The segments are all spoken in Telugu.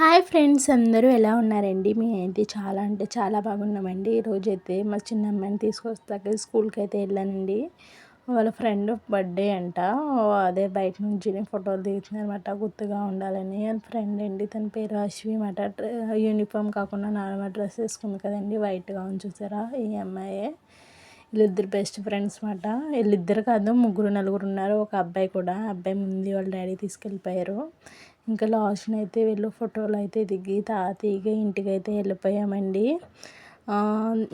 హాయ్ ఫ్రెండ్స్ అందరూ ఎలా ఉన్నారండి? మేమైతే అయితే చాలా అంటే చాలా బాగున్నామండి. ఈరోజైతే మా చిన్న అమ్మాయిని తీసుకొస్తాక స్కూల్కి అయితే వెళ్ళానండి. వాళ్ళ ఫ్రెండ్ బర్త్డే అంట. అదే బయట నుంచి ఫోటోలు దిగుతుందనమాట గుర్తుగా ఉండాలని. ఫ్రెండ్ అండి తన పేరు అశ్వి అనమాట యూనిఫామ్ కాకుండా నార్మల్ డ్రెస్ వేసుకుంది కదండి వైట్గా చూసారా ఈ అమ్మాయే. వీళ్ళిద్దరు బెస్ట్ ఫ్రెండ్స్ అనమాట వీళ్ళిద్దరు కాదు ముగ్గురు నలుగురు ఉన్నారు. ఒక అబ్బాయి కూడా. అబ్బాయి ముందు వాళ్ళ డాడీ తీసుకెళ్ళిపోయారు. ఇంకా లాస్ట్న అయితే వీళ్ళు ఫోటోలు అయితే దిగి తాతయ్యగా ఇంటికి అయితే వెళ్ళిపోయామండి.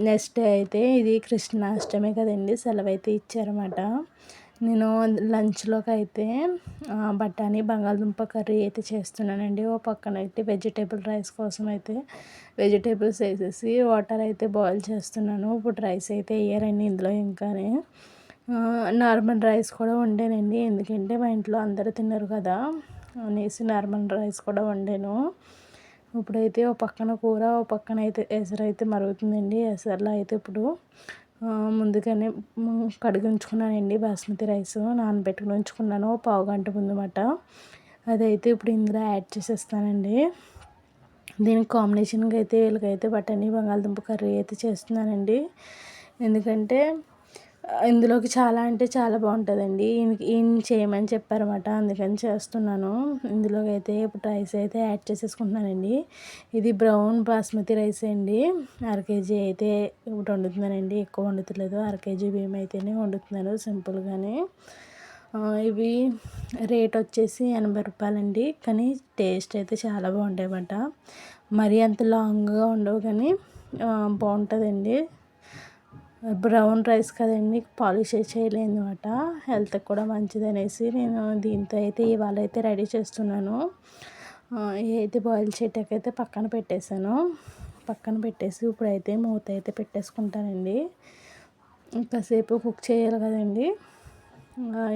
నెక్స్ట్ డే అయితే ఇది కృష్ణాష్టమి కదండి సెలవు అయితే ఇచ్చారన్నమాట. నేను లంచ్లోకి అయితే బఠానీ బంగాళదుంప కర్రీ అయితే చేస్తున్నానండి. ఓ పక్కన అయితే వెజిటేబుల్ రైస్ కోసం అయితే వెజిటేబుల్స్ వేసేసి వాటర్ అయితే బాయిల్ చేస్తున్నాను. ఇప్పుడు రైస్ అయితే వేయరండి ఇందులో ఇంకానే. నార్మల్ రైస్ కూడా వండానండి. ఎందుకంటే మా ఇంట్లో అందరూ తిన్నారు కదా అనేసి నార్మల్ రైస్ కూడా వండాను. ఇప్పుడైతే ఓ పక్కన కూర ఓ పక్కన అయితే ఎసరు అయితే మరుగుతుందండి. ఎసరులో అయితే ఇప్పుడు ముందుగానే కడిగి ఉంచుకున్నానండి బాస్మతి రైస్ నానబెట్టుకుని ఉంచుకున్నాను పావు గంట ముందు మాట. అదైతే ఇప్పుడు ఇందులో యాడ్ చేసేస్తానండి. దీనికి కాంబినేషన్గా అయితే వీళ్ళకైతే బఠానీ బంగాళదుంప కర్రీ అయితే చేస్తున్నానండి. ఎందుకంటే ఇందులోకి చాలా అంటే చాలా బాగుంటుందండి. ఈయన చేయమని చెప్పారన్నమాట. అందుకని చేస్తున్నాను. ఇందులోకి అయితే ఇప్పుడు రైస్ అయితే యాడ్ చేసేసుకుంటున్నానండి. ఇది బ్రౌన్ బాస్మతి రైస్ అండి. అర కేజీ అయితే ఇప్పుడు వండుతున్నానండి. ఎక్కువ వండుతలేదు. అర కేజీ బియ్యం అయితేనే వండుతున్నాను సింపుల్గానే. ఇవి రేట్ వచ్చేసి ఎనభై రూపాయలండి. కానీ టేస్ట్ అయితే చాలా బాగుంటాయన్నమాట. మరీ అంత లాంగ్గా ఉండవు కానీ బాగుంటుందండి. బ్రౌన్ రైస్ కదండి పాలిష్ చేయలేదు అనమాట హెల్త్కి కూడా మంచిది అనేసి నేను దీంతో అయితే ఇవాళ అయితే రెడీ చేస్తున్నాను. అయితే బాయిల్ చేయటాకైతే పక్కన పెట్టేశాను. పక్కన పెట్టేసి ఇప్పుడైతే మూత అయితే పెట్టేసుకుంటానండి. ఇంకాసేపు కుక్ చేయాలి కదండి.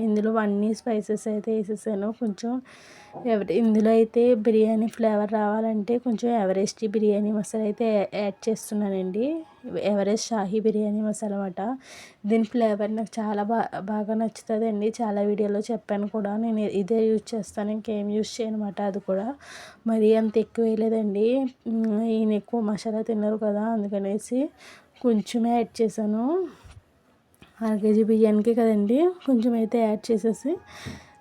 ఇందులో అన్ని స్పైసెస్ అయితే వేసేసాను. కొంచెం ఎవరి ఇందులో అయితే బిర్యానీ ఫ్లేవర్ రావాలంటే కొంచెం ఎవరెస్ట్ బిర్యానీ మసాలా అయితే యాడ్ చేస్తున్నానండి. ఎవరెస్ట్ షాహీ బిర్యానీ మసాలా అనమాట దీని ఫ్లేవర్ నాకు చాలా బా బాగా నచ్చుతుందండి. చాలా వీడియోలో చెప్పాను కూడా. నేను ఇదే యూజ్ చేస్తాను. ఇంకేం యూజ్ చేయను అనమాట అది కూడా. మరీ అంత ఎక్కువ వేయలేదండి. ఈయన ఎక్కువ మసాలా తిన్నారు కదా అందుకనేసి కొంచెమే యాడ్ చేశాను. అర కేజీ బియ్యానికి కదండి. కొంచెం అయితే యాడ్ చేసేసి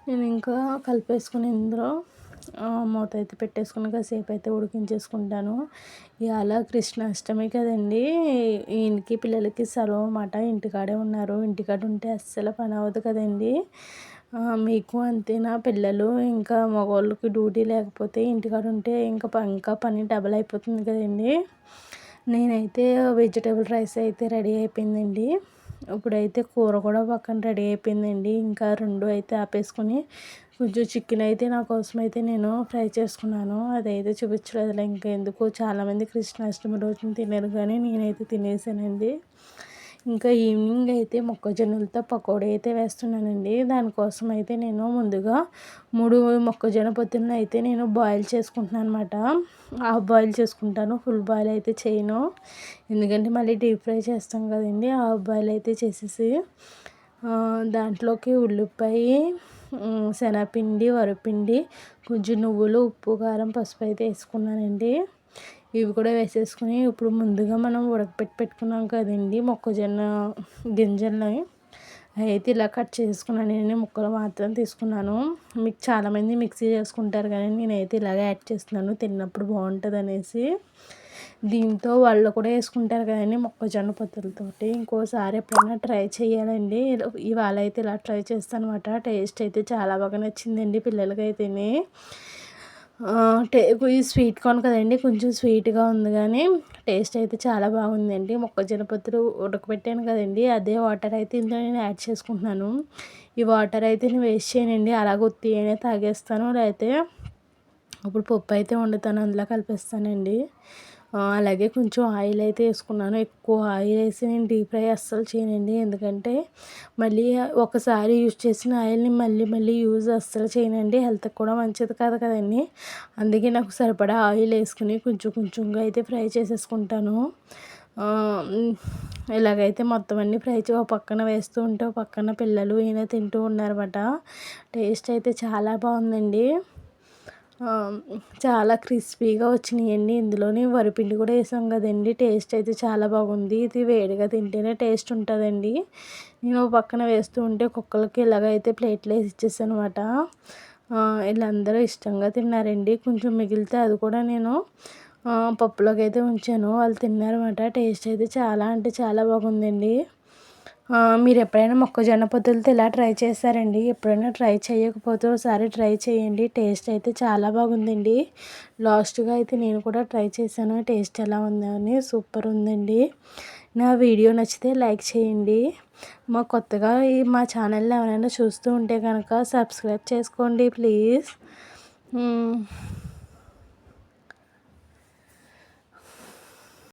నేను ఇంకా కలిపేసుకుని ఇందులో మూత అయితే పెట్టేసుకుని కాసేపు అయితే ఉడికించేసుకుంటాను. ఇవాళ కృష్ణాష్టమి కదండి. ఈయనకి పిల్లలకి సెలవు అన్నమాట. ఇంటికాడే ఉన్నారు. ఇంటికాడ ఉంటే అస్సలు పని అవ్వదు కదండి. మీకు అంతేనా పిల్లలు ఇంకా మగవాళ్ళకి డ్యూటీ లేకపోతే ఇంటికాడ ఉంటే ఇంకా ఇంకా పని డబల్ అయిపోతుంది కదండి. నేనైతే వెజిటేబుల్ రైస్ అయితే రెడీ అయిపోయిందండి. ఇప్పుడైతే కూర కూడా పక్కన రెడీ అయిపోయిందండి. ఇంకా రెండు అయితే ఆపేసుకుని కొంచెం చికెన్ అయితే నా కోసం అయితే నేను ఫ్రై చేసుకున్నాను. అదైతే చూపించలేదు ఇంకా ఎందుకు చాలామంది కృష్ణాష్టమి రోజున తినరు కానీ నేనైతే తినేసానండి. ఇంకా ఈవినింగ్ అయితే మొక్కజొన్నలతో పకోడీ అయితే వేస్తున్నానండి. దానికోసం అయితే నేను ముందుగా మూడు మొక్కజొన్న పొత్తులను అయితే నేను బాయిల్ చేసుకుంటున్నాను అనమాట హాఫ్ బాయిల్ చేసుకుంటాను ఫుల్ బాయిల్ అయితే చేయను. ఎందుకంటే మళ్ళీ డీప్ ఫ్రై చేస్తాం కదండి హాఫ్ బాయిల్ అయితే చేసేసి దాంట్లోకి ఉల్లిపాయ శనగపిండి వరపిండి కొంచెం నువ్వులు ఉప్పు కారం పసుపు అయితే వేసుకున్నానండి. ఇవి కూడా వేసేసుకుని ఇప్పుడు ముందుగా మనం ఉడకపెట్టి పెట్టుకున్నాం కదండి మొక్కజొన్న గింజల్ని. అయితే ఇలా కట్ చేసుకున్నాను నేను ముక్కలు మాత్రం తీసుకున్నాను. మీకు చాలామంది మిక్సీ చేసుకుంటారు కానీ నేనైతే ఇలాగే యాడ్ చేస్తున్నాను. తిన్నప్పుడు బాగుంటుంది అనేసి దీంతో వాళ్ళు కూడా వేసుకుంటారు కదండి మొక్కజొన్న పొత్తులతోటి. ఇంకోసారి ఎప్పుడైనా ట్రై చేయాలండి. ఇవాళ అయితే ఇలా ట్రై చేస్తాను అనమాట టేస్ట్ అయితే చాలా బాగా నచ్చిందండి పిల్లలకైతేనే. స్వీట్ కార్న్ కదండి కొంచెం స్వీట్గా ఉంది కానీ టేస్ట్ అయితే చాలా బాగుందండి. మొక్కజొన్న పొత్తులు ఉడకబెట్టాను కదండి అదే వాటర్ అయితే ఇందులో నేను యాడ్ చేసుకుంటున్నాను. ఈ వాటర్ అయితే నేను వేస్ట్ చేయనండి అలాగ ఉత్తి తాగేస్తాను. లేకపోతే ఇప్పుడు పప్పు అయితే వండుతాను అందులో కలిపిస్తానండి. అలాగే కొంచెం ఆయిల్ అయితే వేసుకున్నాను. ఎక్కువ ఆయిల్ వేసి నేను డీప్ ఫ్రై అస్సలు చేయనండి. ఎందుకంటే మళ్ళీ ఒకసారి యూజ్ చేసిన ఆయిల్ని మళ్ళీ మళ్ళీ యూజ్ అస్సలు చేయనండి. హెల్త్కి కూడా మంచిది కాదు కదండి. అందుకే నాకు సరిపడా ఆయిల్ వేసుకుని కొంచెం కొంచెంగా అయితే ఫ్రై చేసేసుకుంటాను. ఇలాగైతే మొత్తం అన్నీ ఫ్రై ఒక పక్కన వేస్తూ ఉంటే ఒక పక్కన పిల్లలు ఈయన తింటూ ఉన్నారన్నమాట. టేస్ట్ అయితే చాలా బాగుందండి. చాలా క్రిస్పీగా వచ్చినాయండి ఇందులోని వరిపిండి కూడా వేసాం కదండి. టేస్ట్ అయితే చాలా బాగుంది. ఇది వేడిగా తింటేనే టేస్ట్ ఉంటుందండి. నేను పక్కన వేస్తూ ఉంటే కుక్కలకి ఇలాగైతే ప్లేట్లు వేసి ఇచ్చేసాను అనమాట వీళ్ళందరూ ఇష్టంగా తిన్నారండి. కొంచెం మిగిలితే అది కూడా నేను పప్పులోకి అయితే ఉంచాను. వాళ్ళు తిన్నారన్నమాట. టేస్ట్ అయితే చాలా అంటే చాలా బాగుందండి. మీరు ఎప్పుడైనా మొక్కజొన్న పొత్తులతో ఇలా ట్రై చేశారండి? ఎప్పుడైనా ట్రై చేయకపోతే ఒకసారి ట్రై చేయండి. టేస్ట్ అయితే చాలా బాగుందండి. లాస్ట్గా అయితే నేను కూడా ట్రై చేశాను. టేస్ట్ ఎలా ఉందని సూపర్ ఉందండి. నా వీడియో నచ్చితే లైక్ చేయండి. మా కొత్తగా ఈ మా ఛానల్లో ఎవరైనా చూస్తూ ఉంటే కనుక సబ్స్క్రైబ్ చేసుకోండి ప్లీజ్.